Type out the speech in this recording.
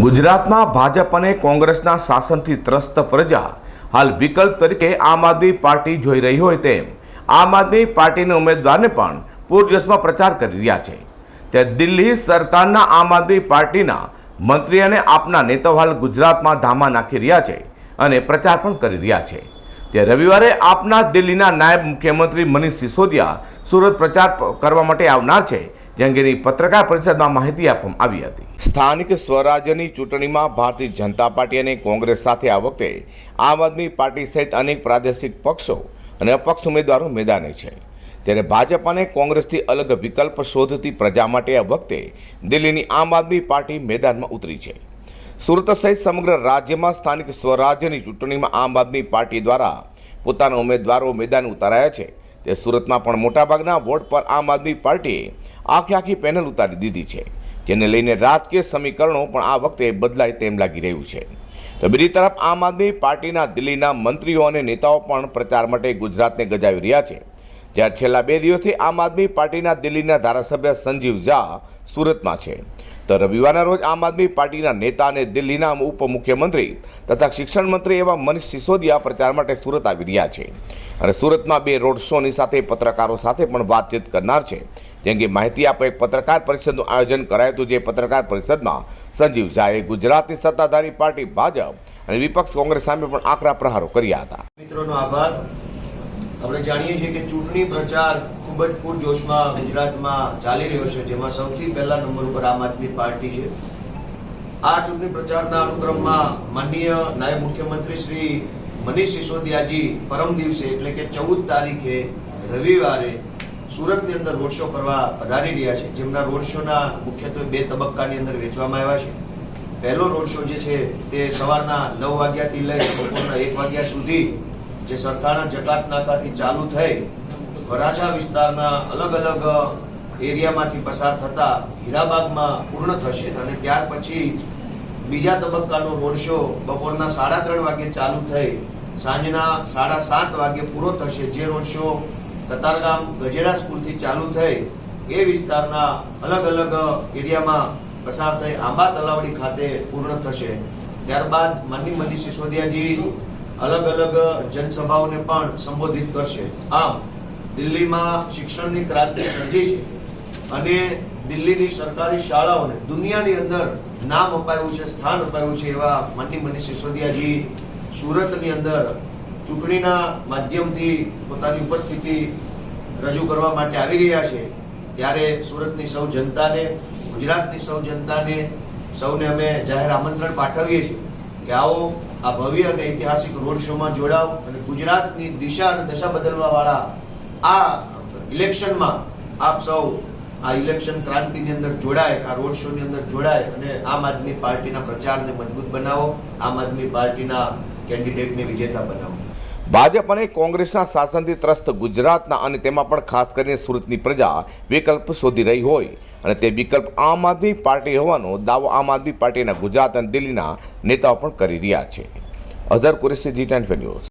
ગુજરાતમાં ભાજપ અને કોંગ્રેસના શાસનથી ત્રસ્ત પ્રજા. હાલ વિકલ્પ તરીકે આમ આદમી પાર્ટી જોઈ રહી હોય તેમ. આમ આદમી પાર્ટીના ઉમેદવારને પણ પૂરજોશમાં પ્રચાર કરી રહ્યા છે. ત્યારે દિલ્હી સરકારના આમ આદમી પાર્ટીના મંત્રી અને આપના નેતાઓ હાલ ગુજરાતમાં ધામા નાખી રહ્યા છે અને પ્રચાર પણ કરી રહ્યા છે. તે રવિવારે આપના દિલ્હીના નાયબ મુખ્યમંત્રી મનીષ સિસોદિયા સુરત પ્રચાર કરવા માટે આવનાર છે. જે અંગેની પત્રકાર પરિષદમાં માહિતી આપવામાં આવી હતી. સ્થાનિક સ્વરાજ્યની ચૂંટણીમાં ભારતીય જનતા પાર્ટી અને કોંગ્રેસ સાથે આ વખતે આમ આદમી પાર્ટી સહિત અનેક પ્રાદેશિક પક્ષો અને અપક્ષ ઉમેદવારો મેદાને છે. ત્યારે ભાજપ અને કોંગ્રેસથી અલગ વિકલ્પ શોધતી પ્રજા માટે આ વખતે દિલ્હીની આમ આદમી પાર્ટી મેદાનમાં ઉતરી છે. સુરત સહિત સમગ્ર રાજ્યમાં સ્થાનિક સ્વરાજ્યની ચૂંટણીમાં આમ આદમી પાર્ટી દ્વારા પોતાના ઉમેદવારો મેદાન ઉતારાયા છે. તે સુરતમાં પણ મોટાભાગના વોર્ડ પર આમ આદમી પાર્ટીએ આખી આખી પેનલ ઉતારી દીધી છે. જેને લઈને રાજકીય સમીકરણો પણ આ વખતે બદલાય તેમ લાગી રહ્યું છે. તો બીજી તરફ આમ આદમી પાર્ટીના દિલ્હીના મંત્રીઓ અને નેતાઓ પણ પ્રચાર માટે ગુજરાતને ગજાવી રહ્યા છે. જ્યારે છેલ્લા બે દિવસથી આમ આદમી પાર્ટીના દિલ્હીના ધારાસભ્ય સંજીવ ઝા સુરતમાં છે. તો રવિવારના રોજ આમ આદમી પાર્ટીના નેતા અને દિલ્હીના ઉપમુખ્યમંત્રી તથા શિક્ષણ મંત્રી એવા મનીષ સિસોદિયા પ્રચાર માટે સુરત આવી રહ્યા છે. અને સુરતમાં બે રોડ શોની સાથે પત્રકારો સાથે પણ વાતચીત કરનાર છે. જે અંગે માહિતી આપવા એક પત્રકાર પરિષદનું આયોજન કરાયું હતું, જે પત્રકાર પરિષદમાં સંજીવ ઝાએ ગુજરાતની સત્તાધારી પાર્ટી ભાજપ અને વિપક્ષ કોંગ્રેસ સામે પણ આકરા પ્રહારો કર્યા હતા. મિત્રોનો આભાર. આપણે જાણીએ છીએ કે ચૂંટણી પ્રચાર ખૂબ જ પૂરજોશમાં ગુજરાતમાં ચાલી રહ્યો છે, જેમાં સૌથી પહેલા નંબર ઉપર આમ આદમી પાર્ટી છે. આ ચૂંટણી પ્રચારના અનુક્રમમાં માનનીય નાયબ મુખ્યમંત્રી શ્રી મનીષ સિસોદિયાજી પરમ દિવસે, એટલે કે ચૌદ તારીખે રવિવારે સુરતની અંદર રોડ શો કરવા પધારી રહ્યા છે. જેમના રોડ શોના મુખ્યત્વે બે તબક્કાની અંદર વેચવામાં આવ્યા છે. પહેલો રોડ શો જે છે તે સવારના નવ વાગ્યાથી લઈ બપોરના એક વાગ્યા સુધી જે સરથાણા જકાત નાકાથી ચાલુ થઈ વરાછા વિસ્તારના અલગ અલગ એરિયામાંથી પસાર થતા હીરાબાગમાં પૂર્ણ થશે અને ત્યાર પછી બીજા તબક્કાનો રોડ શો બપોરના સાડા ત્રણ વાગે ચાલુ થઈ સાંજના સાડા સાત વાગે પૂરો થશે. જે રોડ શો કતારગામ ગજેરા સ્કૂલથી ચાલુ થઈ એ વિસ્તારના અલગ અલગ એરિયામાં પસાર થઈ આંબા તલાવડી ખાતે પૂર્ણ થશે. ત્યારબાદ માનની મનીષ સિસોદિયાજી અલગ અલગ જનસભાઓને પણ સંબોધિત કરશે. આમ, દિલ્હીમાં શિક્ષણની ક્રાંતિ સર્જી છે અને દિલ્હીની સરકારી શાળાઓને દુનિયાની અંદર નામ અપાયું છે, સ્થાન અપાયું છે એવા માનની મનીષ સિસોદિયાજી સુરતની અંદર ચૂંટણીના માધ્યમથી પોતાની ઉપસ્થિતિ રજૂ કરવા માટે આવી રહ્યા છે. ત્યારે સુરતની સૌ જનતાને, ગુજરાતની સૌ જનતાને સૌને અમે જાહેર આમંત્રણ પાઠવીએ છીએ કે આવો આ ભવ્ય અને ઐતિહાસિક રોડ શોમાં જોડાવ અને ગુજરાતની દિશા અને દશા બદલવા વાળા આ ઇલેક્શનમાં આપ સૌ આ ઇલેક્શન ક્રાંતિની અંદર જોડાય, આ રોડ શોની અંદર જોડાય અને આમ આદમી પાર્ટીના પ્રચારને મજબૂત બનાવો, આમ આદમી પાર્ટીના કેન્ડિડેટને વિજેતા બનાવો. ભાજપ અને કોંગ્રેસના શાસનથી ત્રસ્ત ગુજરાતના અને તેમાં પણ ખાસ કરીને સુરતની પ્રજા વિકલ્પ શોધી રહી હોય. અને તે વિકલ્પ આમ આદમી પાર્ટી હોવાનો દાવો આમ આદમી પાર્ટીના ગુજરાત અને દિલ્હીના નેતાઓ પણ કરી રહ્યા છે. અઝર કુરેશી, જી ટેન